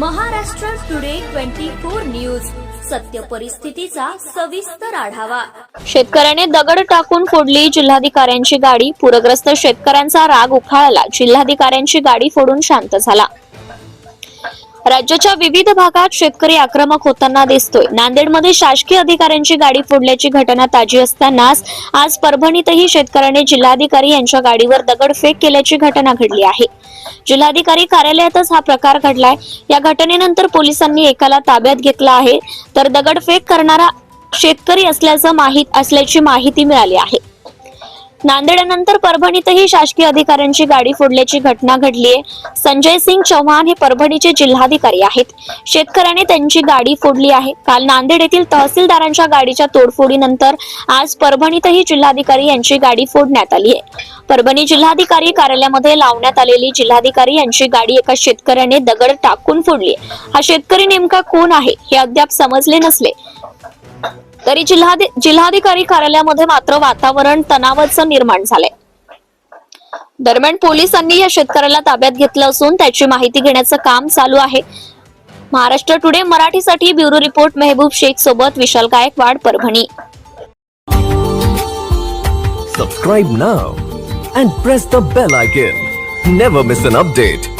Maharashtra today twenty four news. सत्य परिस्थितीचा सविस्तर आढावा. शेतकऱ्याने दगड टाकून फोडली जिल्हाधिकाऱ्यांची गाडी. पूरग्रस्त शेतकऱ्यांचा राग उखाळला. जिल्हाधिकाऱ्यांची गाडी फोडून शांत झाला. राज्याच्या विविध भागात शेतकरी आक्रमक होताना दिसतोय. नांदेडमध्ये शासकीय अधिकाऱ्यांची गाडी फोडल्याची घटना ताजी असतानाच आज परभणीतही शेतकऱ्याने जिल्हाधिकारी यांच्या गाडीवर दगडफेक केल्याची घटना घडली आहे. जिल्हाधिकारी कार्यालयातच हा प्रकार घडलाय. या घटनेनंतर पोलिसांनी एकाला ताब्यात घेतला आहे. तर दगडफेक करणारा शेतकरी असल्याचं माहीत असल्याची माहिती मिळाली आहे. नांदेडनंतर परभणीतही शासकीय अधिकाऱ्यांची गाडी फोडल्याची घटना घडली आहे संजय सिंग चौहान हे परभणीचे जिल्हाधिकारी आहेत. शेतकऱ्याने त्यांची गाडी फोडली आहे. काल नांदेड येथील तहसीलदारांच्या गाडीच्या तोडफोडीनंतर आज परभणीतही जिल्हाधिकारी यांची गाडी फोडण्यात आली आहे परभणी जिल्हाधिकारी कार्यालयामध्ये लावण्यात आलेली जिल्हाधिकारी यांची गाडी एका शेतकऱ्याने दगड टाकून फोडली हा शेतकरी नेमका कोण आहे हे अद्याप समजले नसले. तरी जिल्हाधि जिल्हाधिकारी कार्यालयामध्ये मात्र वातावरण तणावाचं निर्माण झालंय. दरम्यान पोलिसांनी या शेतकऱ्याला ताब्यात घेतलं असून त्याची माहिती घेण्याचं काम चालू आहे. महाराष्ट्र टुडे मराठीसाठी ब्युरो रिपोर्ट मेहबूब शेख सोबत Vishal Gaikwad Parbhani. Subscribe now and press the bell icon never miss an update